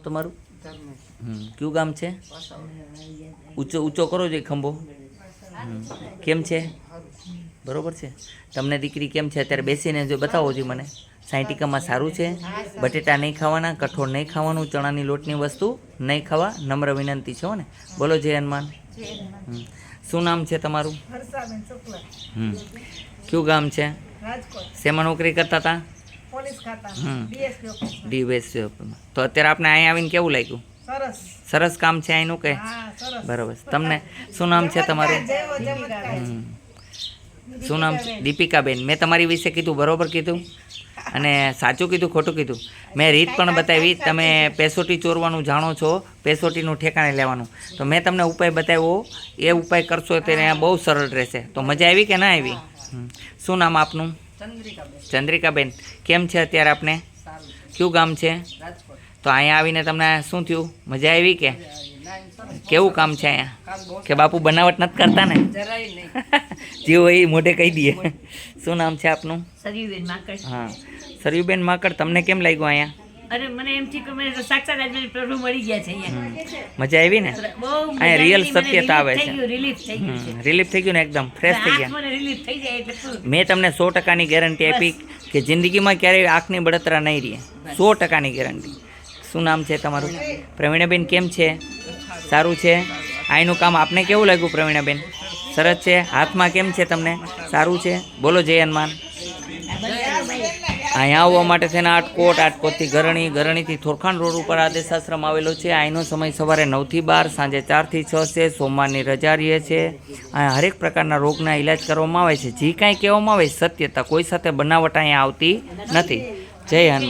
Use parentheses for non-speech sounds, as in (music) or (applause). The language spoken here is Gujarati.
તમારું? ધર્મેશ. કયું ગામ છે? ઊંચો ઊંચો કરો છો ખંભો. હમ. કેમ છે? બરોબર છે. તમને દીકરી કેમ છે? અત્યારે બેસીને જો બતાવો છો મને. સાયન્ટિકામાં સારું છે. બટેટા નહીં ખાવાના કઠોળ નહીં ખાવાનું ચણાની લોટની વસ્તુ નહીં ખાવા. નમ્ર વિનંતી છે હો ને. બોલો જય હનુમાન. હમ. શું નામ છે તમારું? હમ કયું ગામ છે? રાજકોટ. શેમાં નોકરી કરતા હતા. ડીએસપી ઓફિસમાં તો અત્યારે આપણે અહીંયા આવીને કેવું લાગ્યું? સરસ. સરસ કામ છે અહીંનું કે? બરાબર. તમને શું નામ છે તમારું. શું નામ છે? દીપિકાબેન. મેં તમારી વિશે કીધું બરોબર કીધું? અને સાચું કીધું ખોટું કીધું? મેં રીત પણ બતાવી. તમે પેસોટી ચોરવાનું જાણો છો પેસોટીનું ઠેકાણે લેવાનું. તો મેં તમને ઉપાય બતાવ્યો. એ ઉપાય કરશો તેને બહુ સરળ રહેશે. તો મજા આવી કે ના આવી? શું નામ આપનું? ચંદ્રિકાબેન. ચંદ્રિકાબેન કેમ છે અત્યારે આપને? સારું કયું ગામ છે? તો અહીંયા આવીને તમને શું થયું? મજા આવી કે? કેવું કામ છે અહીંયા? કે બાપુ બનાવટ નથી કરતા ને? જરાય (laughs) જે હોય એ મોઢે કહી દઈએ. શું નામ છે આપનું? સરયુબેન માકડ. હા. સરયુબેન માકડ તમને કેમ લાગ્યું અહીંયા? અરે મને એમ થયું કે મને સાક્ષાત આજે પ્રભુ મળી ગયા છે અહીંયા. મજા આવી ને? અહીંયા રિયલ સત્યતા આવે છે. રિલીફ થઈ ગયું રિલીફ થઈ ગયું ને એકદમ ફ્રેશ થઈ ગયા. મને રિલીફ થઈ જાય એટલે મેં તમને સો ટકાની ગેરંટી આપી કે જિંદગીમાં ક્યારેય આંખની બળતરા નહીં રહે. સો ટકાની ગેરંટી શું નામ છે તમારું? પ્રવીણાબેન કેમ છે? સારું છે? આઈનું કામ આપને કેવું લાગ્યું પ્રવીણાબેન? સરસ છે? હાથમાં કેમ છે તમને? સારું છે? બોલો જય હનુમાન. અહીંયા આવવા માટે થઈને આટકોટ, આટકોટથી ગરણી, ગરણીથી થોરખાણ રોડ ઉપર આદેશ આશ્રમ આવેલો છે. અહીંનો સમય સવારે નવથી બાર, સાંજે ચારથી છ છે. સોમવારની રજા રહીએ છે. અહીંયા હરેક પ્રકારના રોગના ઈલાજ કરવામાં આવે છે. જે કાંઈ કહેવામાં આવે સત્યતા કોઈ સાથે બનાવટ અહીંયા આવતી નથી. જય હનુમાન.